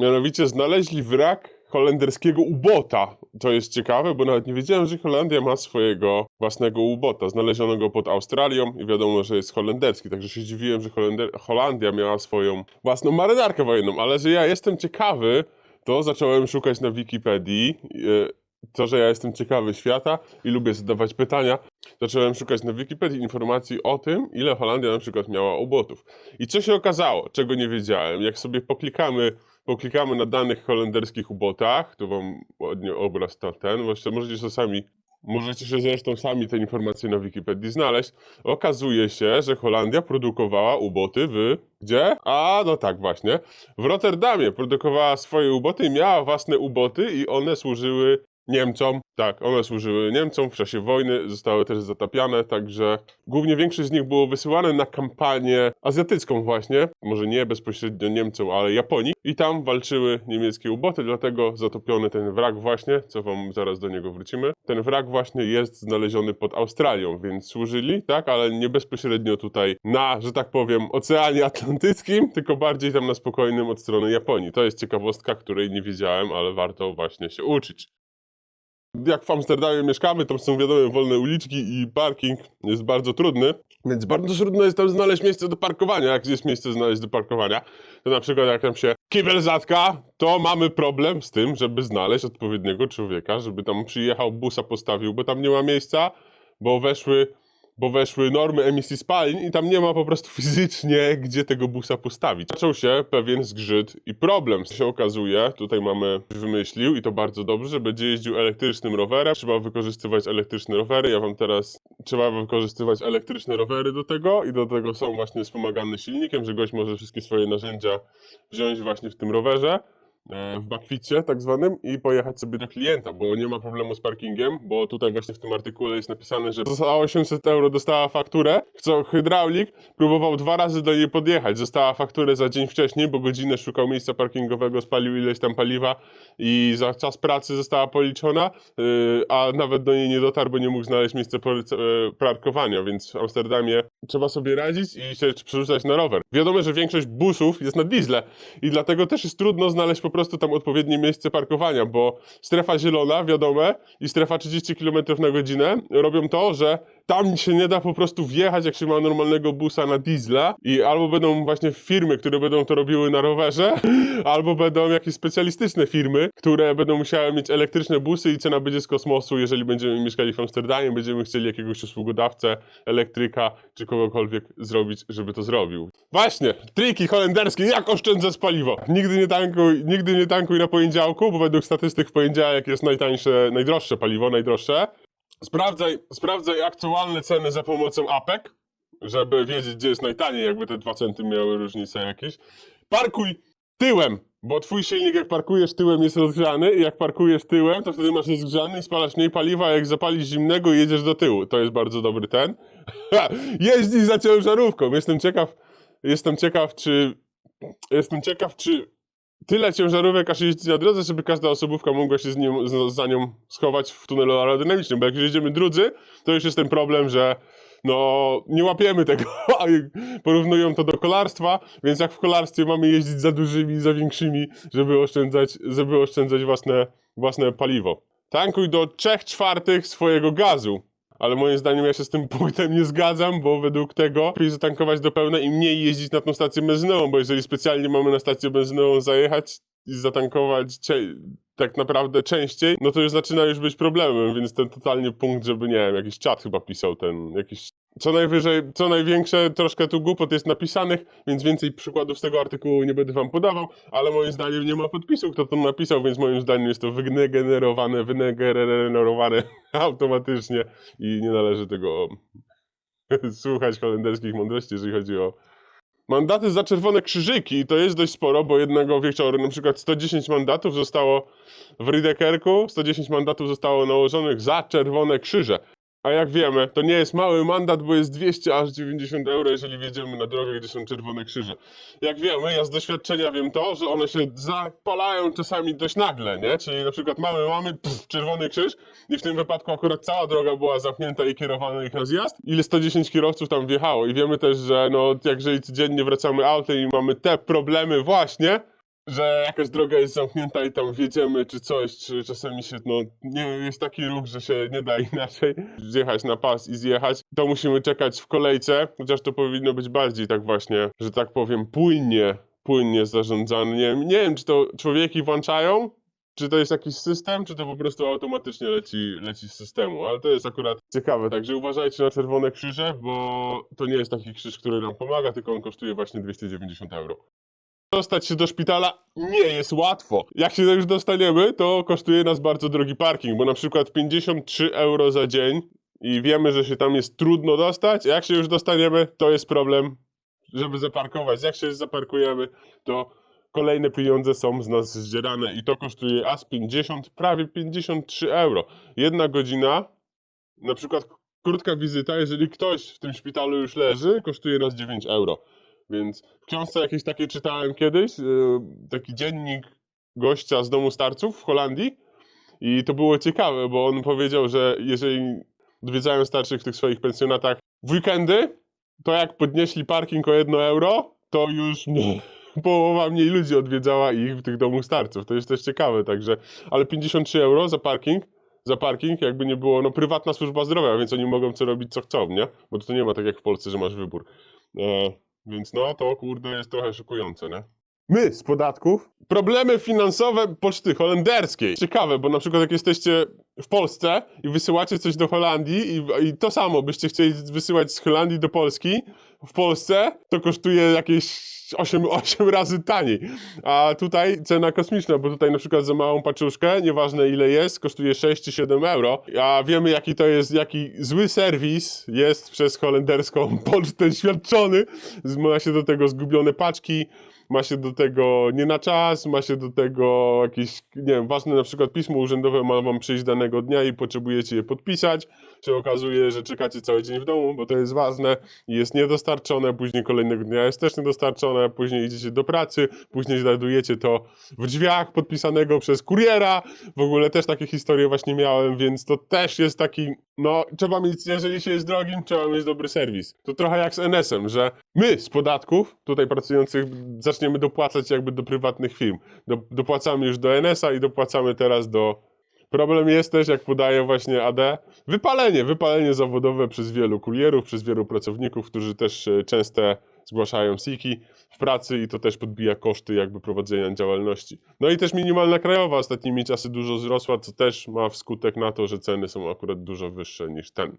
Mianowicie znaleźli wrak holenderskiego ubota. To jest ciekawe, bo nawet nie wiedziałem, że Holandia ma swojego własnego ubota, znalezionego pod Australią i wiadomo, że jest holenderski, także się dziwiłem, że Holender- Holandia miała swoją własną marynarkę wojenną, ale że ja jestem ciekawy, to zacząłem szukać na Wikipedii. To, że ja jestem ciekawy świata i lubię zadawać pytania, zacząłem szukać na Wikipedii informacji o tym, ile Holandia na przykład miała ubotów. I co się okazało, czego nie wiedziałem, jak sobie poklikamy, poklikamy na danych holenderskich ubotach, to wam ładnie obraz ta ten, właśnie możecie sobie sami, możecie się zresztą sami te informacje na Wikipedii znaleźć. Okazuje się, że Holandia produkowała uboty w, gdzie? A, no tak właśnie, w Rotterdamie produkowała swoje uboty miała własne uboty i one służyły Niemcom, tak, one służyły Niemcom w czasie wojny, zostały też zatapiane, także głównie większość z nich było wysyłane na kampanię azjatycką właśnie, może nie bezpośrednio Niemcom, ale Japonii. I tam walczyły niemieckie uboty, dlatego zatopiony ten wrak właśnie, co wam zaraz do niego wrócimy, ten wrak właśnie jest znaleziony pod Australią, więc służyli, tak, ale nie bezpośrednio tutaj na, że tak powiem, Oceanie Atlantyckim, tylko bardziej tam na spokojnym od strony Japonii. To jest ciekawostka, której nie wiedziałem, ale warto właśnie się uczyć jak w Amsterdamie mieszkamy, tam są wiadomo wolne uliczki i parking jest bardzo trudny, więc bardzo trudno jest tam znaleźć miejsce do parkowania. Jak jest miejsce znaleźć do parkowania, to na przykład jak tam się kibel zatka, to mamy problem z tym, żeby znaleźć odpowiedniego człowieka, żeby tam przyjechał, busa postawił, bo tam nie ma miejsca, bo weszły bo weszły normy emisji spalin i tam nie ma po prostu fizycznie, gdzie tego busa postawić. Zaczął się pewien zgrzyt i problem. Co się okazuje, tutaj mamy, wymyślił i to bardzo dobrze, że będzie jeździł elektrycznym rowerem. Trzeba wykorzystywać elektryczne rowery. Ja wam teraz, trzeba wykorzystywać elektryczne rowery do tego i do tego są właśnie wspomagane silnikiem, że gość może wszystkie swoje narzędzia wziąć właśnie w tym rowerze w bakwicie tak zwanym i pojechać sobie do klienta, bo nie ma problemu z parkingiem, bo tutaj właśnie w tym artykule jest napisane, że za 800 euro dostała fakturę, co hydraulik próbował dwa razy do niej podjechać, została fakturę za dzień wcześniej, bo godzinę szukał miejsca parkingowego, spalił ileś tam paliwa i za czas pracy została policzona, yy, a nawet do niej nie dotarł, bo nie mógł znaleźć miejsca e, parkowania, więc w Amsterdamie trzeba sobie radzić i się przerzucać na rower. Wiadomo, że większość busów jest na diesle i dlatego też jest trudno znaleźć po prostu tam odpowiednie miejsce parkowania, bo strefa zielona, wiadome, i strefa 30 km na godzinę robią to, że tam się nie da po prostu wjechać, jak się ma normalnego busa na diesla i albo będą właśnie firmy, które będą to robiły na rowerze, albo będą jakieś specjalistyczne firmy, które będą musiały mieć elektryczne busy i cena będzie z kosmosu, jeżeli będziemy mieszkali w Amsterdamie, będziemy chcieli jakiegoś usługodawcę, elektryka, czy kogokolwiek zrobić, żeby to zrobił. Właśnie, triki holenderskie, jak oszczędzać paliwo. Nigdy nie tankuj, nigdy nie tankuj na poniedziałku, bo według statystyk w poniedziałek jest najtańsze, najdroższe paliwo, najdroższe. Sprawdzaj, sprawdzaj aktualne ceny za pomocą APEC, żeby wiedzieć, gdzie jest najtaniej, jakby te dwa centy miały różnicę jakieś. Parkuj tyłem, bo twój silnik jak parkujesz tyłem jest rozgrzany i jak parkujesz tyłem, to wtedy masz rozgrzany i spalasz mniej paliwa, a jak zapalisz zimnego jedziesz do tyłu. To jest bardzo dobry ten. Jeździ za ciężarówką. Jestem ciekaw, jestem ciekaw, czy jestem ciekaw, czy tyle ciężarówek aż jeździ na drodze, żeby każda osobówka mogła się z nią, z, za nią schować w tunelu aerodynamicznym, bo jak jedziemy drudzy, to już jest ten problem, że no nie łapiemy tego, porównują to do kolarstwa, więc jak w kolarstwie mamy jeździć za dużymi, za większymi, żeby oszczędzać, żeby oszczędzać własne, własne paliwo. Tankuj do 3 czwartych swojego gazu. Ale moim zdaniem ja się z tym punktem nie zgadzam, bo według tego lepiej zatankować do pełna i mniej jeździć na tą stację benzynową, bo jeżeli specjalnie mamy na stację benzynową zajechać i zatankować tak naprawdę częściej, no to już zaczyna już być problemem, więc ten totalnie punkt, żeby nie wiem, jakiś czat chyba pisał ten, jakiś co najwyżej, co największe, troszkę tu głupot jest napisanych, więc więcej przykładów z tego artykułu nie będę wam podawał, ale moim zdaniem nie ma podpisu, kto to napisał, więc moim zdaniem jest to wygenerowane, wygenerowane automatycznie i nie należy tego słuchać holenderskich mądrości, jeżeli chodzi o mandaty za czerwone krzyżyki. To jest dość sporo, bo jednego wieczoru na przykład 110 mandatów zostało w Rydekerku, 110 mandatów zostało nałożonych za czerwone krzyże. A jak wiemy, to nie jest mały mandat, bo jest 200 aż 90 euro, jeżeli wjedziemy na drogę, gdzie są czerwone krzyże. Jak wiemy, ja z doświadczenia wiem to, że one się zapalają czasami dość nagle, nie? Czyli na przykład mamy, mamy pff, czerwony krzyż i w tym wypadku akurat cała droga była zamknięta i kierowana ich na zjazd. Ile 110 kierowców tam wjechało i wiemy też, że no, jak jeżeli codziennie wracamy autem i mamy te problemy właśnie, że jakaś droga jest zamknięta i tam wjedziemy czy coś, czy czasami się, no, nie jest taki ruch, że się nie da inaczej zjechać na pas i zjechać, to musimy czekać w kolejce, chociaż to powinno być bardziej tak właśnie, że tak powiem, płynnie, płynnie zarządzane. Nie, wiem- nie wiem, czy to człowieki włączają, czy to jest jakiś system, czy to po prostu automatycznie leci, leci z systemu, ale to jest akurat ciekawe, także uważajcie na czerwone krzyże, bo to nie jest taki krzyż, który nam pomaga, tylko on kosztuje właśnie 290 euro. Dostać się do szpitala nie jest łatwo. Jak się już dostaniemy, to kosztuje nas bardzo drogi parking, bo na przykład 53 euro za dzień i wiemy, że się tam jest trudno dostać. Jak się już dostaniemy, to jest problem, żeby zaparkować. Jak się zaparkujemy, to kolejne pieniądze są z nas zdzierane i to kosztuje aż 50, prawie 53 euro. Jedna godzina, na przykład krótka wizyta, jeżeli ktoś w tym szpitalu już leży, kosztuje nas 9 euro. Więc w książce jakiejś takiej czytałem kiedyś, yy, taki dziennik gościa z domu starców w Holandii i to było ciekawe, bo on powiedział, że jeżeli odwiedzają starszych w tych swoich pensjonatach w weekendy, to jak podnieśli parking o 1 euro, to już mniej, połowa mniej ludzi odwiedzała ich w tych domach starców. To jest też ciekawe, także, ale 53 euro za parking, za parking jakby nie było, no prywatna służba zdrowia, więc oni mogą co robić co chcą, nie? Bo to nie ma tak jak w Polsce, że masz wybór. E, więc no to kurde jest trochę szokujące, nie? My z podatków. Problemy finansowe poczty holenderskiej. Ciekawe, bo na przykład jak jesteście w Polsce i wysyłacie coś do Holandii i, i to samo byście chcieli wysyłać z Holandii do Polski w Polsce, to kosztuje jakieś 8, 8 razy taniej. A tutaj cena kosmiczna, bo tutaj na przykład za małą paczuszkę, nieważne ile jest, kosztuje 6 czy 7 euro. A wiemy jaki to jest, jaki zły serwis jest przez holenderską pocztę świadczony. Ma się do tego zgubione paczki, ma się do tego nie na czas, ma się do tego jakieś, nie wiem, ważne na przykład pismo urzędowe ma wam przyjść danego dnia i potrzebujecie je podpisać. Się okazuje, że czekacie cały dzień w domu, bo to jest ważne i jest niedostarczone, później kolejnego dnia jest też niedostarczone, później idziecie do pracy, później znajdujecie to w drzwiach podpisanego przez kuriera. W ogóle też takie historie właśnie miałem, więc to też jest taki, no trzeba mieć, jeżeli się jest drogim, trzeba mieć dobry serwis. To trochę jak z NS-em, że my z podatków tutaj pracujących zaczniemy dopłacać jakby do prywatnych firm. Do, dopłacamy już do NS-a i dopłacamy teraz do Problem jest też, jak podaje właśnie AD, wypalenie, wypalenie zawodowe przez wielu kurierów, przez wielu pracowników, którzy też e, często zgłaszają siki w pracy i to też podbija koszty jakby prowadzenia działalności. No i też minimalna krajowa ostatnimi czasy dużo wzrosła, co też ma wskutek na to, że ceny są akurat dużo wyższe niż ten.